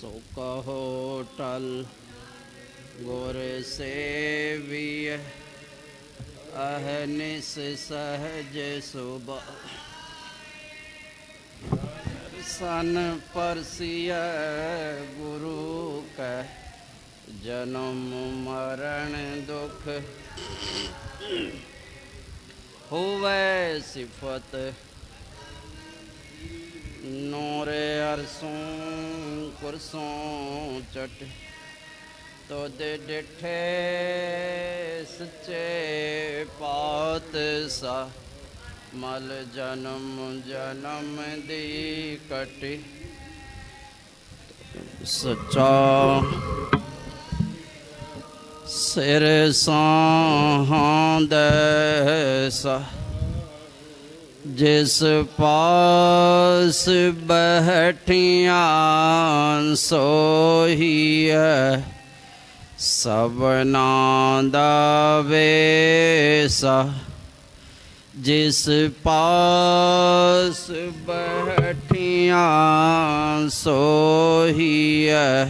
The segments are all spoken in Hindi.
ਸੋ ਕਹੋ ਟਲ, ਗੁਰ ਸੇਵੀਐ ਅਹਨਿਸ ਸਹਜ ਸੁਬਾ ਸਨ ਪਰਸੀਐ ਗੁਰੂ ਕੈ, ਜਨਮ ਮਰਨ ਦੁਖ। ਹੋਵੇ ਸਿਫਤ ਨੂਰੇ ਅਰਸੋਂ ਕੁਰਸੋਂ ਚਟ ਤੋਦ ਡਿਠੇ ਸੱਚੇ ਪਾਤ ਸਾ ਮਲ ਜਨਮ ਜਨਮ ਦੀ ਕਟੀ। ਸੱਚਾ ਸਿਰ ਸਾਹਾਂ ਦੈਸਾ ਜਿਸ ਪਾਸ ਸੋਹੀ ਸੋਹੀਐ ਸਭਨਾ ਦਾ ਵੇਸਾ। ਜਿਸ ਪਾਸ ਬਹਿਠੀਆਂ ਸੋਹੀਐ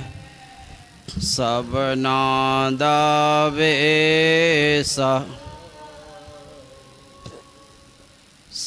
ਸਭਨਾ ਦਾ ਵੇਸਾ।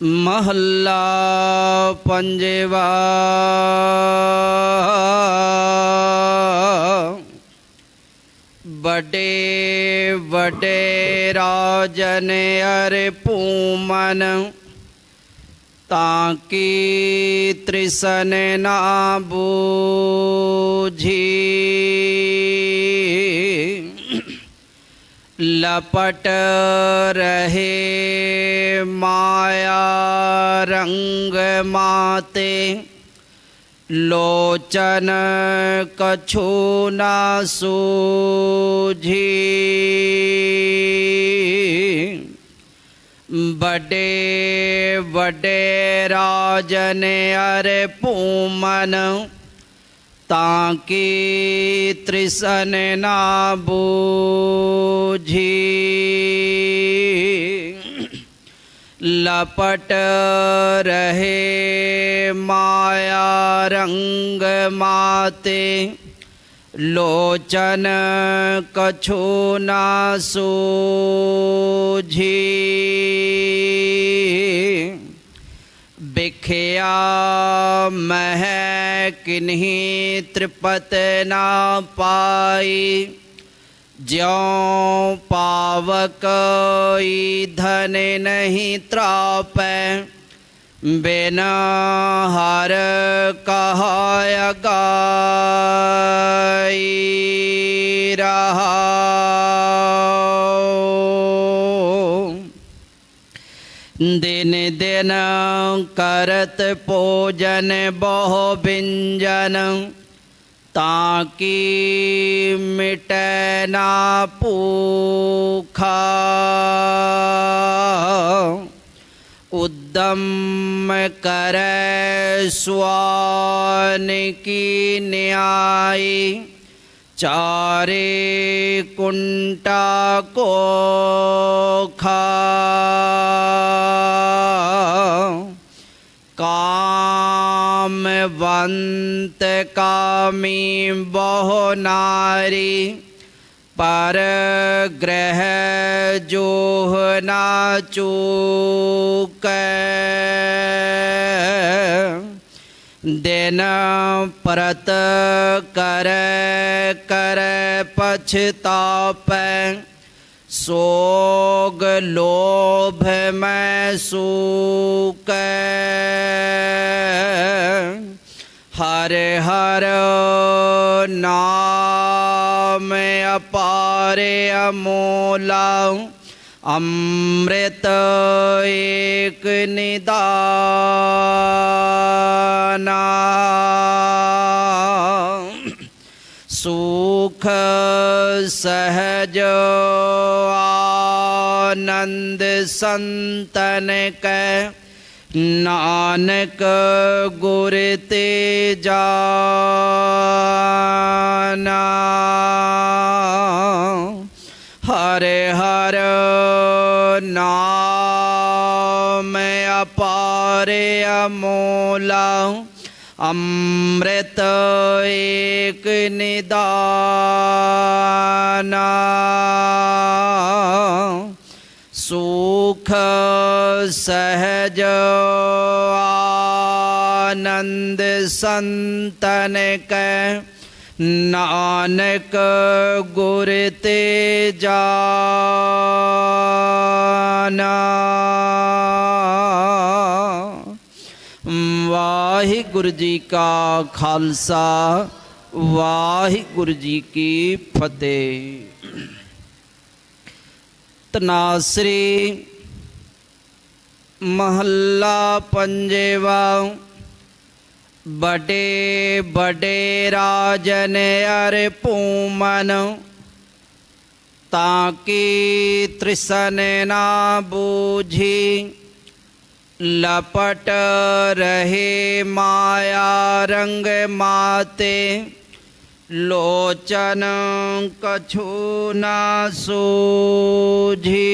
महल्ला पंजेवा। बडे बडे राजन अर पूमन ताकि त्रिसन ना बूझी। लपट रहे माया रंग माते लोचन कछु न सूझी। बड़े बड़े राजन अरे पूमन ताकि त्रिसन ना बूझी। लपट रहे माया रंग माते लोचन कछु ना सूझी। देखिया मह किन्हीं त्रिपत ना पाई। ज्यों पावक धन नहीं त्राप। बिना हर कहा गहा दे दिन करत पूजन बहु बिंजन ताकि मिटना पूखा। उद्यम कर स्वान की न्याय, चारे कुंटा को काम वंत कामी बहु नारी पर ग्रह जोह नाचूक दिन परत कर कर पछताप, सो भोग लोभ में सूक हर हर नाम अपार अमोला। अमृत एक निदाना। सुख सहज आनंद संतन कै। नानक गुर ते जाना। हर हर नाम अपारे अमोला। अमृत एक निदाना सुख सहज आनंद संतन कै। नानक गुर ते जाना ਵਾਹਿਗੁਰੂ ਜੀ ਕਾ ਖਾਲਸਾ ਵਾਹਿਗੁਰੂ ਜੀ ਕੀ ਫਤਿਹ ਤਨਾਸਰੀ ਮਹੱਲਾ ਪੰਜੇਵਾ ਬੜੇ ਬੜੇ ਰਾਜਨ ਅਰ ਭੂਮਨ ਤਾਂ ਕੀ ਤ੍ਰਿਸਨ ਨਾ ਬੂਝੀ लपट रहे माया रंग माते लोचन कछु न सूझी।